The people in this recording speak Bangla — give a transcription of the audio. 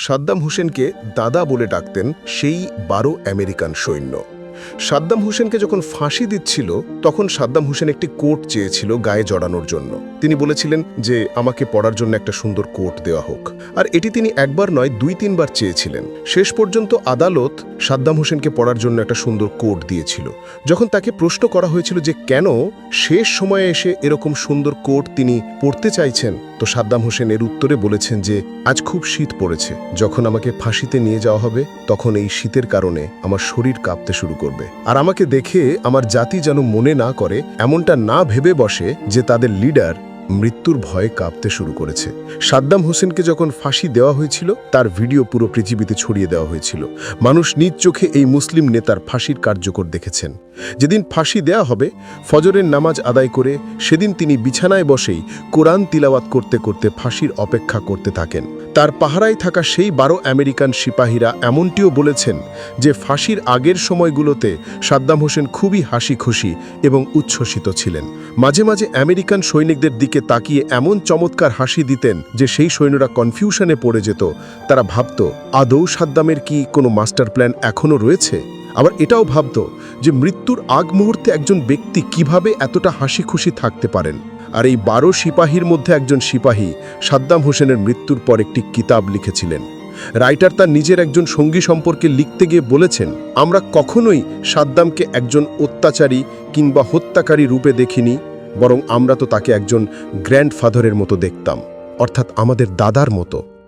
সাদ্দাম হোসেনকে দাদা বলে ডাকতেন সেই বারো আমেরিকান সৈন্য। সাদ্দাম হোসেনকে যখন ফাঁসি দিচ্ছিল, তখন সাদ্দাম হোসেন একটি কোট চেয়েছিল গায়ে জড়ানোর জন্য। তিনি বলেছিলেন যে, আমাকে পড়ার জন্য একটা সুন্দর কোট দেওয়া হোক। আর এটি তিনি একবার নয়, দুই, তিনবার চেয়েছিলেন। শেষ পর্যন্ত আদালত সাদ্দাম হোসেনকে পড়ার জন্য একটা সুন্দর কোট দিয়েছিল। যখন তাকে প্রশ্ন করা হয়েছিল যে, কেন? শেষ সময়ে এসে এরকম সুন্দর কোট তিনি পড়তে চাইছেন তো সাদ্দাম হোসেন এর উত্তরে বলেছেন যে, আজ খুব শীত পড়েছে। যখন আমাকে ফাঁসিতে নিয়ে যাওয়া হবে, তখন এই শীতের কারণে আমার শরীর কাঁপতে শুরু করবে। আর আমাকে দেখে আমার জাতি যেন মনে না করে, এমনটা না ভেবে বসে যে তাদের লিডার মৃত্যুর ভয়ে কাঁপতে শুরু করেছে। সাদ্দাম হোসেনকে যখন ফাঁসি দেওয়া হয়েছিল, তার ভিডিও পুরো পৃথিবীতে ছড়িয়ে দেওয়া হয়েছিল। মানুষ নিজ চোখে এই মুসলিম নেতার ফাঁসির কার্যকর দেখেছেন। যেদিন ফাঁসি দেওয়া হবে, ফজরের নামাজ আদায় করে সেদিন তিনি বিছানায় বসেই কোরআন তিলাওয়াত করতে করতে ফাঁসির অপেক্ষা করতে থাকেন। তার পাহারায় থাকা সেই বারো আমেরিকান সিপাহীরা এমনটিও বলেছেন যে ফাঁসির আগের সময়গুলোতে সাদ্দাম হোসেন খুবই হাসি খুশি এবং উচ্ছ্বসিত ছিলেন। মাঝে মাঝে আমেরিকান সৈনিকদের দিকে তাকিয়ে এমন চমৎকার হাসি দিতেন যে সেই সৈন্যরা কনফিউশনে পড়ে যেত। তারা ভাবত, আদৌ সাদ্দামের কি কোনো মাস্টার প্ল্যান এখনও রয়েছে? আবার এটাও ভাবত যে মৃত্যুর আগ মুহূর্তে একজন ব্যক্তি কীভাবে এতটা হাসি খুশি থাকতে পারেন। আর এই বারো সিপাহীর মধ্যে একজন সিপাহী সাদ্দাম হোসেনের মৃত্যুর পর একটি কিতাব লিখেছিলেন। রাইটার তার নিজের একজন সঙ্গী সম্পর্কে লিখতে গিয়ে বলেছেন, আমরা কখনোই সাদ্দামকে একজন অত্যাচারী কিংবা হত্যাকারী রূপে দেখিনি, বরং আমরা তো তাকে একজন গ্র্যান্ডফাদারের মতো দেখতাম, অর্থাৎ আমাদের দাদার মতো।